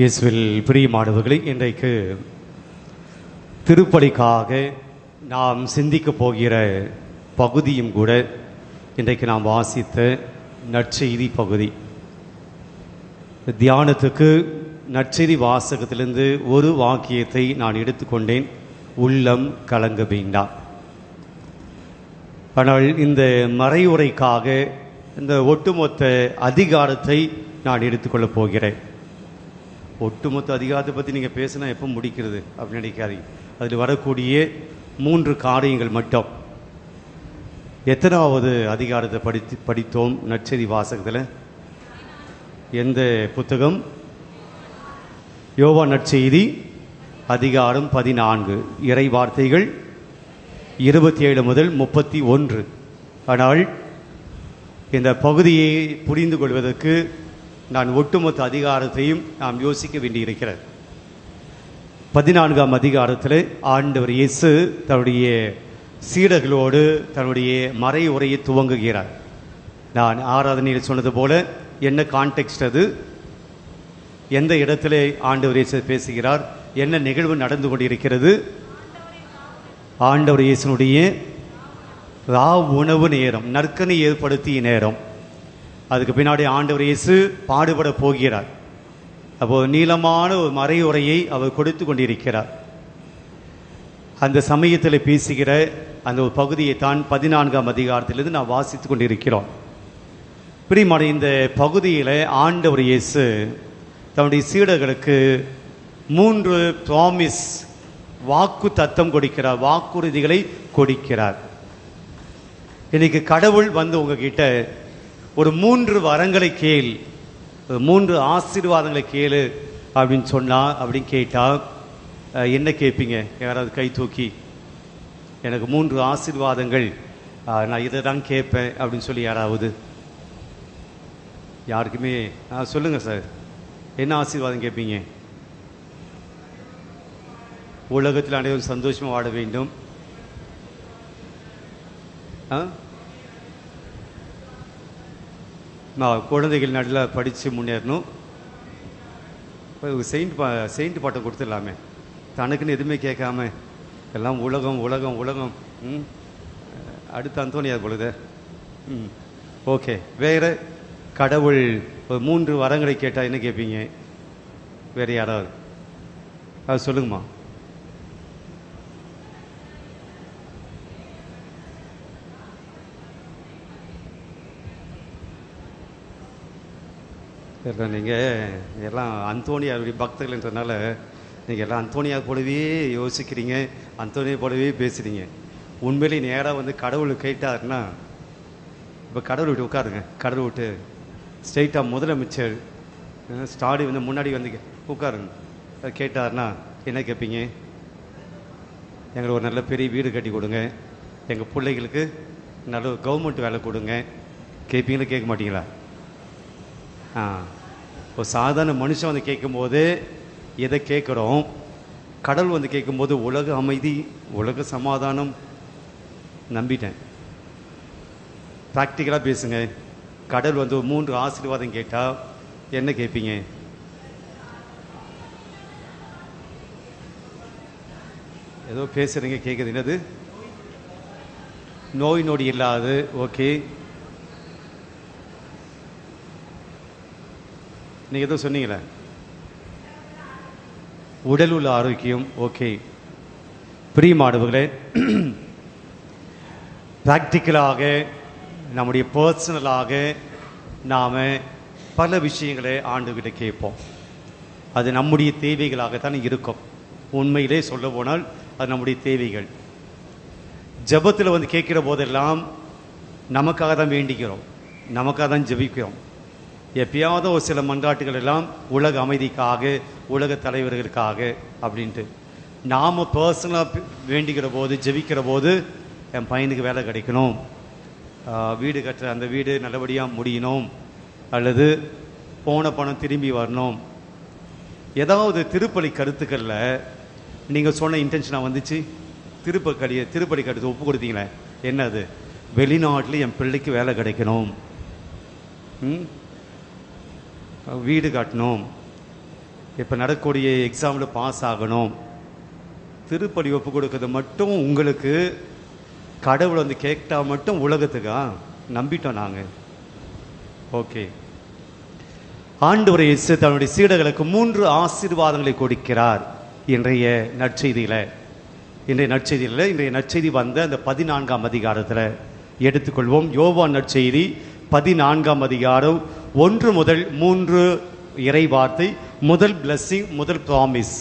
இயேசுவில் பிரியமானவர்களை இன்றைக்கு திருப்பலிக்காக நாம் சிந்திக்க போகிற பகுதியும் கூட இன்றைக்கு நாம் வாசித்த நற்செய்தி பகுதி. தியானத்துக்கு நற்செய்தி வாசகத்திலிருந்து ஒரு வாக்கியத்தை நான் எடுத்துக்கொண்டேன். உள்ளம் கலங்க வேண்டாம் ஆனால் இந்த மறைவுரைக்காக இந்த ஒட்டுமொத்த அதிகாரத்தை நான் எடுத்துக்கொள்ளப் போகிறேன். ஒட்டுமொத்த அதிகாரத்தை பற்றி நீங்கள் பேசினா எப்போ முடிக்கிறது? அப்படின்னு நினைக்காதீங்க. அதில் வரக்கூடிய மூன்று காரியங்கள் மட்டும். எத்தனாவது அதிகாரத்தை படித்து படித்தோம்? நற்செய்தி வாசகத்தில். எந்த புத்தகம்? யோவா நற்செய்தி அதிகாரம் பதினான்கு. இறை வார்த்தைகள் இருபத்தி ஏழு முதல் முப்பத்தி ஒன்று. ஆனால் இந்த பகுதியை புரிந்து கொள்வதற்கு நான் ஒட்டுமொத்த அதிகாரத்தையும் நாம் யோசிக்க வேண்டியிருக்கிறது. பதினான்காம் அதிகாரத்தில் ஆண்டவர் இயேசு தன்னுடைய சீடர்களோடு தன்னுடைய மறை உரையை துவங்குகிறார். நான் ஆராதனையில் சொன்னது போல என்ன கான்டெக்ட் அது? எந்த இடத்திலே ஆண்டவர் இயேசு பேசுகிறார்? என்ன நிகழ்வு நடந்து கொண்டிருக்கிறது? ஆண்டவர் இயேசுனுடைய ரா உணவு நேரம் நற்கனை ஏற்படுத்திய நேரம். அதுக்கு பின்னாடி ஆண்டவர் இயேசு பாடுபட போகிறார். அப்போது நீளமான ஒரு மறையுரையை அவர் கொடுத்து கொண்டிருக்கிறார். அந்த சமயத்தில் பேசுகிற அந்த ஒரு பகுதியை தான் பதினான்காம் அதிகாரத்திலிருந்து நான் வாசித்து கொண்டிருக்கிறோம். பிரிமான இந்த பகுதியில் ஆண்டவர் இயேசு தன்னுடைய சீடர்களுக்கு மூன்று ப்ராமிஸ் வாக்கு தத்தம் கொடுக்கிறார் வாக்குறுதிகளை கொடுக்கிறார். இன்னைக்கு கடவுள் வந்து உங்ககிட்ட ஒரு மூன்று வரங்களை கேள். மூன்று ஆசீர்வாதங்களை கேளு அப்படின்னு சொன்னா அப்படின்னு கேட்டா என்ன கேட்பீங்க? யாராவது கை தூக்கி எனக்கு மூன்று ஆசீர்வாதங்கள் நான் இதை தான் கேட்பேன் அப்படின்னு சொல்லி யாராவது? யாருக்குமே ஆ, சொல்லுங்க சார். என்ன ஆசீர்வாதம் கேட்பீங்க? உலகத்தில் அனைவரும் சந்தோஷமாக வாழ வேண்டும். ஆ நான் குழந்தைகள் நல்லா படித்து முன்னேறணும். செயின்ட் பா செயின்ட் பாட்டை கொடுத்துடலாமே. தனக்குன்னு எதுவுமே கேட்காம எல்லாம் உலகம் உலகம் உலகம். ம்? அடுத்து அந்தோனியார் பொழுது. ம். ஓகே. வேறு கடவுள் ஒரு மூன்று வரங்களை கேட்டால் என்ன கேட்பீங்க? வேறு யாராவது? அது சொல்லுங்கம்மா. இல்லை நீங்கள் எல்லாம் அந்தோனியாருடைய பக்தர்கள்ன்றனால நீங்கள் எல்லாம் அந்தோனியா போலவே யோசிக்கிறீங்க அந்தோனியா போலவே பேசுகிறீங்க உண்மையிலேயே நேராக வந்து கடவுள் கேட்டாருன்னா இப்போ கடவுள் விட்டு உட்காருங்க. கடவுள் விட்டு ஸ்ட்ரெயிட்டாக முதலமைச்சர் ஸ்டாடி வந்து முன்னாடி வந்து உட்காருங்க. கேட்டாருன்னா என்ன கேட்பீங்க எங்களுக்கு ஒரு நல்ல பெரிய வீடு கட்டி கொடுங்க. எங்கள் பிள்ளைகளுக்கு நல்ல கவர்மெண்ட் வேலை கொடுங்க. கேட்பீங்களா கேட்க மாட்டீங்களா? ஆ. ஒரு சாதாரண மனுஷன் வந்து கேட்கும்போது எதை கேட்குறோம்? கடல் வந்து கேட்கும்போது உலக அமைதி உலக சமாதானம். நம்பிட்டேன். ப்ராக்டிக்கலாக பேசுங்க. கடல் வந்து மூன்று ஆசீர்வாதம் கேட்டால் என்ன கேட்பீங்க? ஏதோ பேசுகிறீங்க கேட்குது என்னது? நோய் நொடி இல்லாது. ஓகே. நீங்க எதுவும் சொன்னீங்களே? உடல் உள்ள ஆரோக்கியம் ஓகே. பிரியமாடுவர்களே ப்ராக்டிக்கலாக நம்முடைய பர்சனலாக நாம் பல விஷயங்களை ஆண்டுகிட்ட கேட்போம். அது நம்முடைய தேவைகளாகத்தான் இருக்கும். உண்மையிலே சொல்ல போனால் அது நம்முடைய தேவைகள். ஜெபத்தில் வந்து கேட்கிற போதெல்லாம் நமக்காக தான் வேண்டிக்கிறோம். நமக்காக தான் ஜெபிக்கிறோம். எப்பயாவது ஒரு சில மன்றாட்டுகள் எல்லாம் உலக அமைதிக்காக உலக தலைவர்களுக்காக அப்படின்ட்டு. நாம் பர்சனலாக வேண்டிக்கிற போது ஜெபிக்கிற போது என் பையனுக்கு வேலை கிடைக்கணும். வீடு கட்டுற அந்த வீடு நல்லபடியாக முடியணும். அல்லது போன பணம் திரும்பி வரணும். ஏதாவது திருப்பலி கருத்துக்களில் நீங்கள் சொன்ன இன்டென்ஷனாக வந்துச்சு? திருப்பலி திருப்பலி கருத்து ஒப்பு கொடுத்தீங்களே. என்னது? வெளிநாட்டில் என் பிள்ளைக்கு வேலை கிடைக்கணும். ம்? வீடு கட்டணும். இப்போ நடக்கக்கூடிய எக்ஸாமில் பாஸ் ஆகணும். திருப்பலி ஒப்பு கொடுக்கறது மட்டும் உங்களுக்கு கடவுள் வந்து கேட்டா மட்டும் உலகத்துக்கா? நம்பிட்டோம் நாங்கள் ஓகே ஆண்டவர் இயேசு தன்னுடைய சீடர்களுக்கு மூன்று ஆசீர்வாதங்களை கொடுக்கிறார் இன்றைய நற்செய்தியில். இன்றைய நற்செய்தியில் இன்றைய நற்செய்தி வந்த அந்த பதினான்காம் அதிகாரத்தில் எடுத்துக்கொள்வோம். யோவான் நற்செய்தி பதினான்காம் அதிகாரம் ஒன்று முதல் மூன்று இறை வார்த்தை முதல் blessing முதல் ப்ராமிஸ்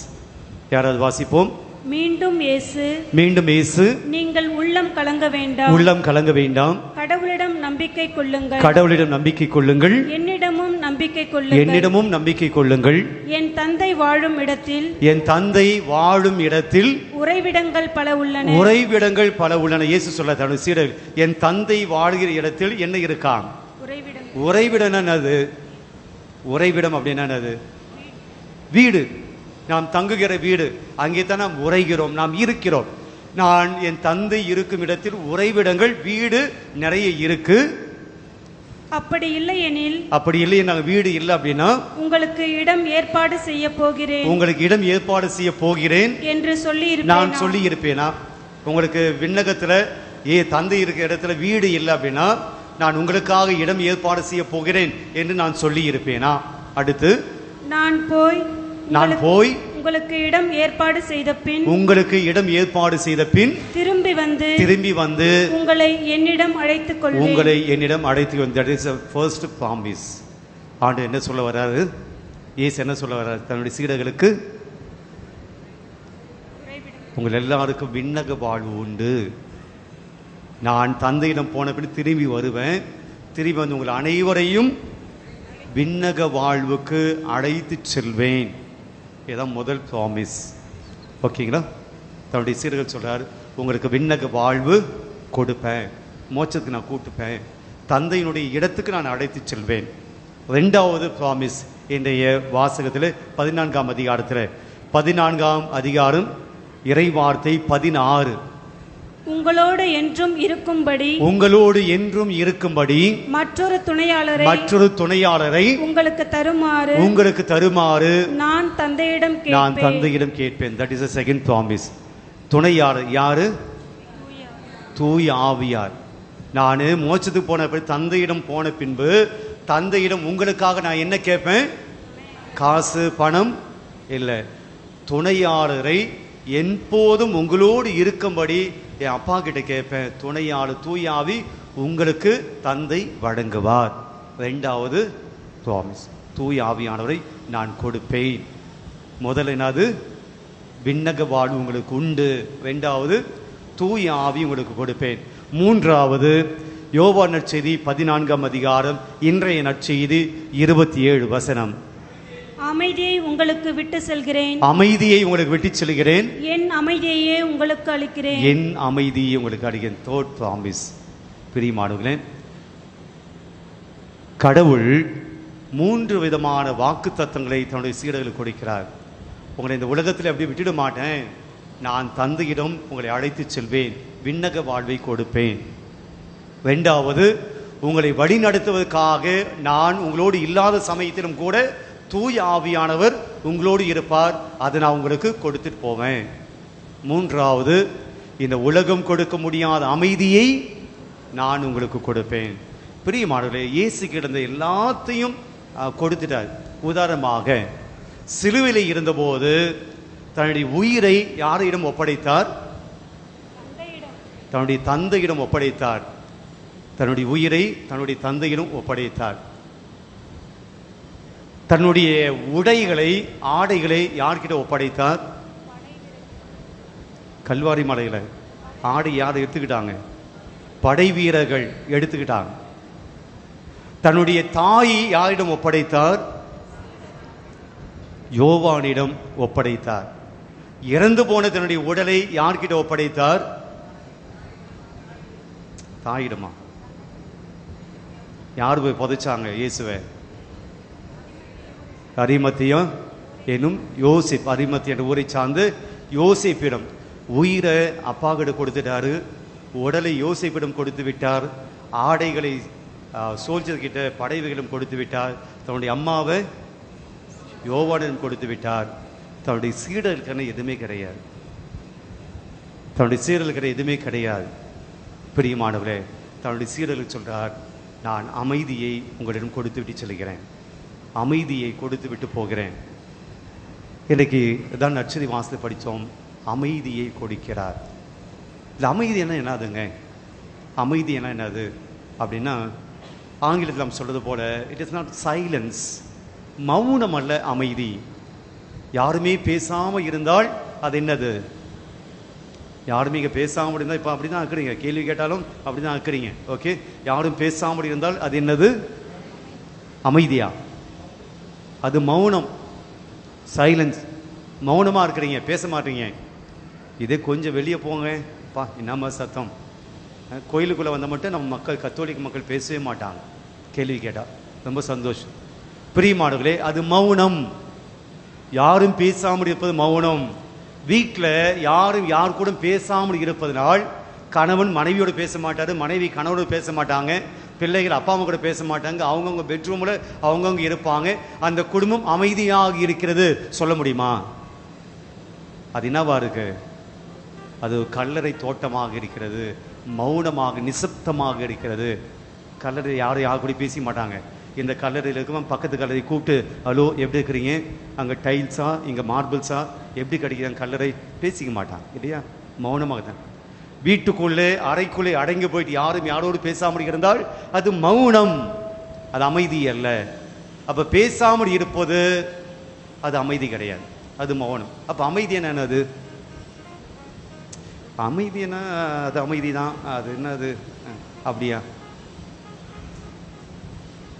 யாராவது வாசிப்போம்? மீண்டும் இயேசு. மீண்டும் இயேசு. நீங்கள் உள்ளம் கலங்க வேண்டாம். உள்ளம் கலங்க வேண்டாம். கடவுளிடம் நம்பிக்கை கொள்ளுங்கள். கடவுளிடம் நம்பிக்கை கொள்ளுங்கள். என்னிடமும் நம்பிக்கை கொள்ளுங்கள். என்னிடமும் நம்பிக்கை கொள்ளுங்கள். என் தந்தை வாழும் இடத்தில் என் தந்தை வாழும் இடத்தில் உறைவிடங்கள் பல உள்ளன. உறைவிடங்கள் பல உள்ளன. இயேசு சொல்ல தனது சீடர்கள் என் தந்தை வாழ்கிற இடத்தில் என்ன இருக்கான் உறைவிடம் என்னது உறைவிடம் அப்படின்னா என்னது வீடு. நாம் தங்குகிற வீடு. அங்கே தான் நாம் உறைகிறோம். நாம் இருக்கிறோம். நான் என் தந்தை இருக்கும் இடத்தில் உறைவிடங்கள் வீடு நிறைய இருக்கு. அப்படி இல்லையெனில் அப்படி இல்லையே நாங்கள் வீடு இல்லை அப்படின்னா உங்களுக்கு இடம் ஏற்பாடு செய்ய போகிறேன். உங்களுக்கு இடம் ஏற்பாடு செய்ய போகிறேன். என்று சொல்லி நான் சொல்லி இருப்பேனா? உங்களுக்கு விண்ணகத்துல ஏ தந்தை இருக்கிற இடத்துல வீடு இல்லை அப்படின்னா நான் உங்களுக்காக இடம் ஏற்பாடு செய்ய போகிறேன் என்று நான் சொல்லி இருப்பேனா அடுத்து? நான் போய் நான் போய் உங்களுக்கு இடம் ஏற்பாடு செய்த பின் உங்களுக்கு இடம் ஏற்பாடு செய்த பின் திரும்பி வந்து திரும்பி வந்து உங்களை என்னிடம் அழைத்துக் கொள்வேன். உங்களை என்னிடம் அழைத்து வந்து தட் இஸ் ஃபர்ஸ்ட் ப்ராமிஸ் ஆண்டு என்ன சொல்ல வர்றாரு? இயேசு என்ன சொல்ல வர்றாரு? தன்னுடைய சீடர்களுக்கு உங்கள் எல்லாருக்கும் விண்ணக வாழ்வு உண்டு. நான் தந்தையிடம் போன பின் திரும்பி வருவேன். திரும்பி வந்து உங்கள் அனைவரையும் விண்ணக வாழ்வுக்கு அழைத்து செல்வேன். இதுதான் முதல் ப்ராமிஸ் ஓகேங்களா தன்னுடைய சீர்கள் சொல்கிறார் உங்களுக்கு விண்ணக வாழ்வு கொடுப்பேன். மோட்சத்துக்கு நான் கூட்டுப்பேன். தந்தையினுடைய இடத்துக்கு நான் அழைத்து செல்வேன். ரெண்டாவது ப்ராமிஸ் இன்றைய வாசகத்தில் பதினான்காம் அதிகாரத்தில். பதினான்காம் அதிகாரம் இறைவார்த்தை பதினாறு. உங்களோடு என்றும் இருக்கும்படி உங்களோடு என்றும் இருக்கும்படி மற்றொரு துணையாளரை மற்றொரு துணையாளரை உங்களுக்கு தருமாறு உங்களுக்கு தருமாறு நான் தந்தையிடம் நான் கேட்பேன். தந்தையிடம் கேட்பேன். That is a second promise துணையாளர் யாரு? தூய் ஆவியார். நான் மோட்சத்துக்கு போன பிறகு தந்தையிடம் போன பின்பு தந்தையிடம் உங்களுக்காக நான் என்ன கேட்பேன்? காசு பணம் இல்லை. துணையாளரை எப்போதும் உங்களோடு இருக்கும்படி என் அப்பா கிட்ட கேட்பேன் துணையாளர் தூயாவி உங்களுக்கு தந்தை வழங்குவார். ரெண்டாவது ப்ராமிஸ் தூய் ஆவியானவரை நான் கொடுப்பேன். முதல் என்னது? விண்ணக வாழ்வு உங்களுக்கு உண்டு. ரெண்டாவது தூய ஆவி உங்களுக்கு கொடுப்பேன். மூன்றாவது யோவா நற்செய்தி பதினான்காம் அதிகாரம் இன்றைய நற்செய்தி இருபத்தி ஏழு வசனம். அமைதியை உங்களுக்கு விட்டு செல்கிறேன். அமைதியை உங்களுக்கு விட்டுச் செல்கிறேன். என் அமைதியையே உங்களுக்கு அளிக்கிறேன். என் அமைதியை உங்களுக்கு அடிக்கிறேன் தோட் ப்ராமிஸ் பிரியமானவர்களே கடவுள் மூன்று விதமான வாக்கு தத்தங்களை தன்னுடைய சீடர்களுக்கு கொடுக்கிறார். உங்களை இந்த உலகத்தில் அப்படி விட்டுட மாட்டேன்? நான் தந்தையிடம் உங்களை அழைத்து செல்வேன். விண்ணக வாழ்வை கொடுப்பேன். ரெண்டாவது உங்களை வழி நடத்துவதற்காக நான் உங்களோடு இல்லாத சமயத்திலும் கூட தூய ஆவியானவர் உங்களோடு இருப்பார். அதை நான் உங்களுக்கு கொடுத்துட்டு போவேன். மூன்றாவது இந்த உலகம் கொடுக்க முடியாத அமைதியை நான் உங்களுக்கு கொடுப்பேன். பிரியமானவர்களே இயேசு கிடந்த எல்லாத்தையும் கொடுத்துட்டார். உதாரணமாக சிலுவையில் இருந்தபோது தன்னுடைய உயிரை யாரிடம் ஒப்படைத்தார்? தன்னுடைய தந்தையிடம் ஒப்படைத்தார். தன்னுடைய உயிரை தன்னுடைய தந்தையிடம் ஒப்படைத்தார். தன்னுடைய உடைகளை ஆடைகளை யார்கிட்ட ஒப்படைத்தார்? கல்வாரி மலையில். ஆடை யார் எடுத்துக்கிட்டாங்க? படை வீரர்கள் எடுத்துக்கிட்டாங்க. தன்னுடைய தாய் யாரிடம் ஒப்படைத்தார்? யோவானிடம் ஒப்படைத்தார். இறந்து போன தன்னுடைய உடலை யார்கிட்ட ஒப்படைத்தார்? தாயிடமா? யார் போய் புதைச்சாங்க இயேசுவை? அரிமத்தியம் எனும் யோசிப் அரிமத்தி என்ற ஊரை சார்ந்து யோசிப்பிடம் உயிரை அப்பா கிட்ட கொடுத்துட்டாரு. உடலை யோசிப்பிடம் கொடுத்து விட்டார். ஆடைகளை சோல்ஜர் கிட்ட படைவைகளும் கொடுத்து விட்டார். தன்னுடைய அம்மாவை யோவானிடம் கொடுத்து விட்டார். தன்னுடைய சீடர்களுக்கான எதுவுமே கிடையாது. தன்னுடைய சீடர்களுக்கான எதுவுமே கிடையாது. பிரியமானவரே தன்னுடைய சீடர்கள் சொல்றார் நான் அமைதியை உங்களிடம் கொடுத்து விட்டு செல்கிறேன். அமைதியை கொடுத்து விட்டு போகிறேன். இன்னைக்கு தான் நச்சரி மாசத்தை படித்தோம். அமைதியை கொடுக்கிறார். இந்த அமைதி என்ன என்னதுங்க? அமைதி என்ன என்னது? அப்படின்னா ஆங்கிலத்தில் நம்ம சொல்கிறது போல இட் இஸ் நாட் சைலன்ஸ் மௌனம் அல்ல அமைதி. யாருமே பேசாமல் இருந்தால் அது என்னது? யாருமே இங்கே பேசாமல் இருந்தால் இப்போ அப்படி தான் ஆக்குறீங்க கேள்வி கேட்டாலும் அப்படி தான் ஆக்குறீங்க ஓகே யாரும் பேசாமல் இருந்தால் அது என்னது? அமைதியாக அது மௌனம். சைலன்ஸ் மௌனமாக இருக்கிறீங்க பேச மாட்டீங்க. இதே கொஞ்சம் வெளியே போங்க. பா என்னம்மா சத்தம்? கோயிலுக்குள்ளே வந்தால் வந்த மட்டும் நம்ம மக்கள் கத்தோலிக்க மக்கள் பேசவே மாட்டாங்க. கேள்வி கேட்டால் ரொம்ப சந்தோஷம். பிரியமானவர்களே அது மௌனம். யாரும் பேசாமல் இருப்பது மௌனம். வீட்டில் யாரும் யார் கூட பேசாமல் இருப்பதனால் கணவன் மனைவியோடு பேச மாட்டாரு மனைவி கணவனோட பேச மாட்டாங்க. பிள்ளைகள் அப்பா அம்மா கூட பேச மாட்டாங்க. அவங்கவுங்க பெட்ரூமில் அவங்கவுங்க இருப்பாங்க. அந்த குடும்பம் அமைதியாக இருக்கிறது. சொல்ல முடியுமா? அது என்னவா இருக்கு? அது கல்லறை தோட்டமாக இருக்கிறது. மௌனமாக நிசப்தமாக இருக்கிறது. கல்லறை யாரும் யார் கூட பேச மாட்டாங்க. இந்த கல்லறையில் இருக்கவன் பக்கத்து கல்லறை கூப்பிட்டு ஹலோ எப்படி இருக்கிறீங்க? அங்கே டைல்ஸா இங்கே மார்பிள்ஸா எப்படி கிடைக்கிறாங்க கல்லறை? பேசிக்க மாட்டான் இல்லையா? மௌனமாக தான். வீட்டுக்குள்ளே அறைக்குள்ளே அடங்கி போயிட்டு யாரும் யாரோடு பேசாமல் இருந்தால் அது மௌனம். அது அமைதி அல்ல. அப்போ பேசாமல் இருப்பது அது அமைதி கிடையாது. அது மௌனம். அப்போ அமைதி என்னது? அமைதினா அது அமைதி தான் அது என்னது? அப்படியா?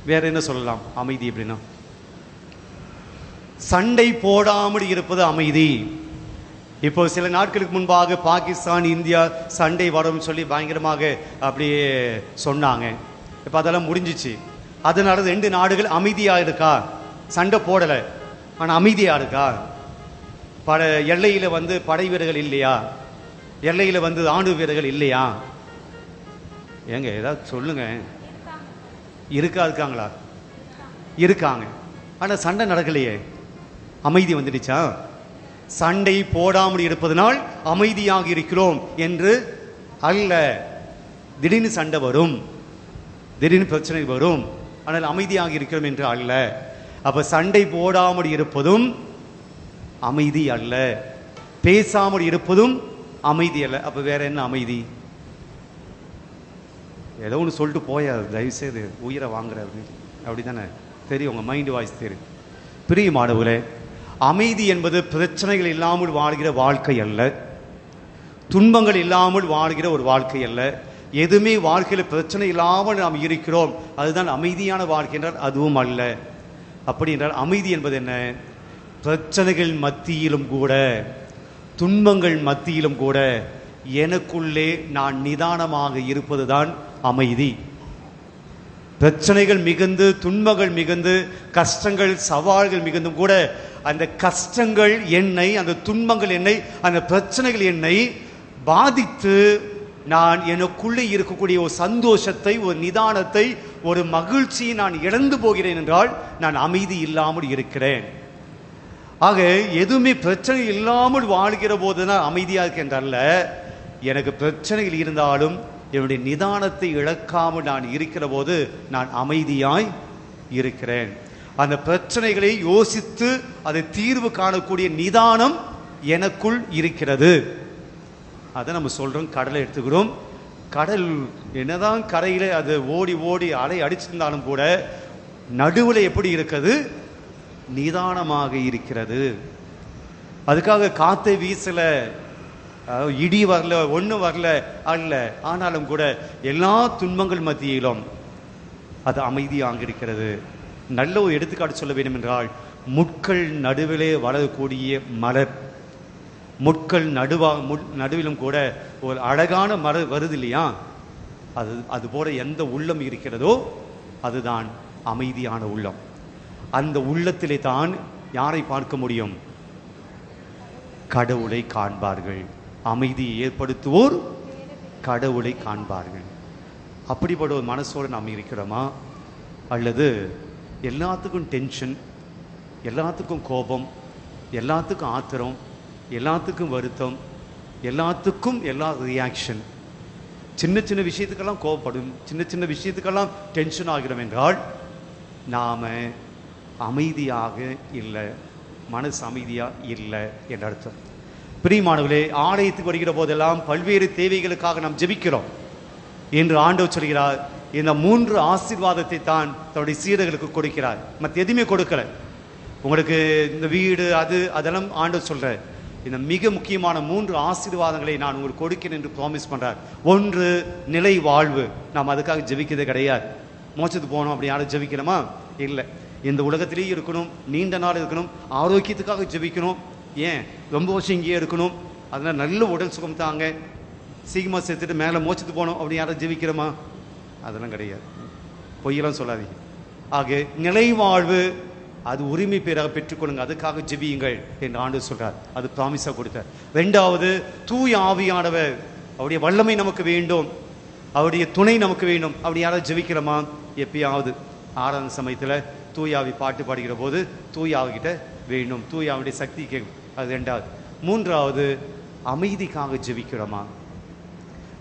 வேற என்ன சொல்லலாம்? அமைதி அப்படின்னா சண்டை போடாமல் இருப்பது அமைதி. இப்போ சில நாட்களுக்கு முன்பாக பாகிஸ்தான் இந்தியா சண்டை வரும்னு சொல்லி பயங்கரமாக அப்படியே சொன்னாங்க. இப்போ அதெல்லாம் முடிஞ்சிச்சு. அதனால ரெண்டு நாடுகள் அமைதியாக இருக்கா? சண்டை போடலை. ஆனால் அமைதியாக இருக்கா? பட எல்லையில் வந்து படை வீரர்கள் இல்லையா? எல்லையில் வந்து ஆண்டு வீரர்கள் இல்லையா? ஏங்க ஏதாவது சொல்லுங்க. இருக்கா இருக்காங்களா? இருக்காங்க. ஆனால் சண்டை நடக்கலையே. அமைதி வந்துடுச்சா? சண்டை போடாமல் இருப்பதனால் அமைதியாக இருக்கிறோம் என்று அல்ல. திடீர்னு சண்டை வரும். திடீர்னு பிரச்சனை வரும். ஆனால் அமைதியாக இருக்கிறோம் என்று அல்ல. அப்ப சண்டை போடாமல் இருப்பதும் அமைதி அல்ல. பேசாமல் இருப்பதும் அமைதி அல்ல. அப்ப வேற என்ன அமைதி? ஏதோ ஒன்று சொல்லிட்டு போயாது தயவுசெய்து உயிரை வாங்குற அப்படின்னு அப்படி தானே தெரியும். உங்கள் மைண்டு வாய்ஸ் தெரியும். பிரியமானவர்களே அமைதி என்பது பிரச்சனைகள் இல்லாமல் வாழ்கிற வாழ்க்கை அல்ல. துன்பங்கள் இல்லாமல் வாழ்கிற ஒரு வாழ்க்கை அல்ல. எதுவுமே வாழ்க்கையில் பிரச்சனை இல்லாமல் நாம் இருக்கிறோம். அதுதான் அமைதியான வாழ்க்கை என்றால் அதுவும் அல்ல. அப்படி என்றால் அமைதி என்பது என்ன? பிரச்சனைகள் மத்தியிலும் கூட துன்பங்கள் மத்தியிலும் கூட எனக்குள்ளே நான் நிதானமாக இருப்பதுதான் அமைதி. பிரச்சனைகள் மிகுந்து துன்பங்கள் மிகுந்து கஷ்டங்கள் சவால்கள் மிகுந்தும் கூட அந்த கஷ்டங்கள் என்னை அந்த துன்பங்கள் என்னை அந்த பிரச்சனைகள் என்னை பாதித்து நான் எனக்குள்ளே இருக்கக்கூடிய ஒரு சந்தோஷத்தை ஒரு நிதானத்தை ஒரு மகிழ்ச்சியை நான் இழந்து போகிறேன் என்றால் நான் அமைதி இல்லாமல் இருக்கிறேன். ஆக எதுவுமே பிரச்சனை இல்லாமல் வாழ்கிற போது தான் அமைதியாக இருக்கின்றல்ல எனக்கு பிரச்சனைகள் இருந்தாலும் என்னுடைய நிதானத்தை இழக்காமல் நான் இருக்கிற போது நான் அமைதியாய் இருக்கிறேன். அந்த பிரச்சனைகளை யோசித்து அதை தீர்வு காணக்கூடிய நிதானம் எனக்குள் இருக்கிறது. அதை நம்ம சொல்கிறோம் கடலை எடுத்துக்கிறோம். கடல் என்னதான் கரையில் அது ஓடி ஓடி அலை அடிச்சிருந்தாலும் கூட நடுவில் எப்படி இருக்கிறது? நிதானமாக இருக்கிறது. அதுக்காக காற்று வீசலை இடி வரல ஒன்றும் வரல அல்ல. ஆனாலும் கூட எல்லா துன்பங்கள் மத்தியிலும் அது அமைதியாக இருக்கிறது. நல்ல ஒரு எடுத்துக்காட்டு சொல்ல வேண்டும் என்றால் முட்கள் நடுவிலே வளரக்கூடிய மலர். முட்கள் நடுவா முட் நடுவிலும் கூட ஒரு அழகான மலர் வருது இல்லையா அது அதுபோல எந்த உள்ளம் இருக்கிறதோ அதுதான் அமைதியான உள்ளம். அந்த உள்ளத்திலே தான் யாரை பார்க்க முடியும்? கடவுளை காண்பார்கள். அமைதியை ஏற்படுத்துவோர் கடவுளை காண்பார்கள். அப்படிப்பட்ட ஒரு மனசோடு நாம் இருக்கிறோமா? அல்லது எல்லாத்துக்கும் டென்ஷன் எல்லாத்துக்கும் கோபம் எல்லாத்துக்கும் ஆத்திரம் எல்லாத்துக்கும் வருத்தம் எல்லாத்துக்கும் எல்லா ரியாக்ஷன் சின்ன சின்ன விஷயத்துக்கெல்லாம் கோபப்படும். சின்ன சின்ன விஷயத்துக்கெல்லாம் டென்ஷன் ஆகிறோம் என்றால் நாம் அமைதியாக இல்லை மனசு அமைதியாக இல்லை என்ற அர்த்தம். பிரியமானவர்களே ஆலயத்துக்கு வருகிற போதெல்லாம் பல்வேறு தேவைகளுக்காக நாம் ஜெபிக்கிறோம். என்று ஆண்டவர் சொல்கிறார் இந்த மூன்று ஆசீர்வாதத்தை தான் தன்னுடைய சீடர்களுக்கு கொடுக்கிறார். மற்ற எதுவுமே கொடுக்கல. உங்களுக்கு இந்த வீடு அது அதெல்லாம் ஆண்டு சொல்றார். இந்த மிக முக்கியமான மூன்று ஆசீர்வாதங்களை நான் உங்களுக்கு கொடுக்கிறேன் என்று ப்ராமிஸ் பண்றார். ஒன்று நிலை வாழ்வு. நாம் அதுக்காக ஜெபிக்கிறதே கிடையாது. மோட்சத்துக்கு போகணும் அப்படி யாரும் ஜெபிக்கிறோமா இல்லை. இந்த உலகத்திலேயே இருக்கணும் நீண்ட நாள் இருக்கணும் ஆரோக்கியத்துக்காக ஜெபிக்கணும். ஏன்? ரொம்ப வருஷம் இங்கேயே இருக்கணும். அதனால் நல்ல உடல் சுகம் தாங்க. சீக்கிரமாக சேர்த்துட்டு மேலே மோச்சத்து போகணும் அப்படி யாரும் ஜெபிக்கிறோமா அதெல்லாம் கிடையாது. பொய்யெல்லாம் சொல்லாதீங்க. ஆக நிலைவாழ்வு அது உரிமை பேராக பெற்றுக்கொள்ளுங்க. அதுக்காக ஜெபியுங்கள் என்று ஆண்டு சொல்றார். அது ப்ராமிஸாக கொடுத்தார். ரெண்டாவது தூய ஆவியானவர் அவருடைய வல்லமை நமக்கு வேண்டும். அவருடைய துணை நமக்கு வேண்டும். அப்படி யாராவது ஜெபிக்கிறோமா? எப்பயாவது. ஆறாவது சமயத்தில் தூயாவி பாட்டு பாடுகிற போது தூயாவிகிட்ட வேணும். தூயாவுடைய சக்தி கேட்கும். அது ரெண்டாவது. மூன்றாவது அமைதிக்காக ஜெபிக்கிறோமா?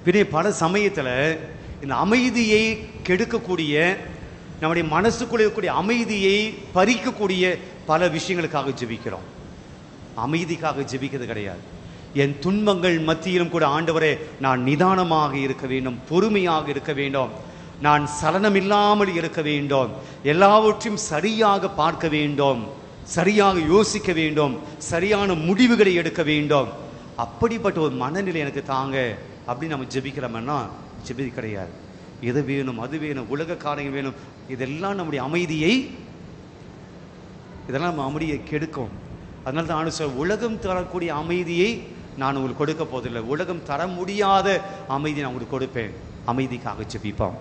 பின்னே பல சமயத்துல இந்த அமைதியை கெடுக்கக்கூடிய நம்முடைய மனசுக்குள்ளே இருக்கக்கூடிய அமைதியை பறிக்கக்கூடிய பல விஷயங்களுக்காக ஜெபிக்கிறோம். அமைதிக்காக ஜெபிக்கிறது கிடையாது. என் துன்பங்கள் மத்தியிலும் கூட ஆண்டவரே நான் நிதானமாக இருக்க வேண்டும் பொறுமையாக இருக்க வேண்டும். நான் சலனம் இல்லாமல் இருக்க வேண்டும். எல்லாவற்றையும் சரியாக பார்க்க வேண்டும். சரியாக யோசிக்க வேண்டும். சரியான முடிவுகளை எடுக்க வேண்டும். அப்படிப்பட்ட ஒரு மனநிலை எனக்கு தாங்க அப்படின்னு நம்ம ஜெபிக்கிறோம்னா ஜெபி கிடையாது. எது வேணும் அது வேணும் உலக காரியங்கள் வேணும் இதெல்லாம் நம்முடைய அமைதியை இதெல்லாம் நம்ம அமைதியை கெடுக்கும். அதனால தான் ஆண்டு உலகம் தரக்கூடிய அமைதியை நான் உங்களுக்கு கொடுக்க போதில்லை உலகம் தர முடியாத அமைதி நான் உங்களுக்கு கொடுப்பேன். அமைதிக்காக ஜெபிப்போம்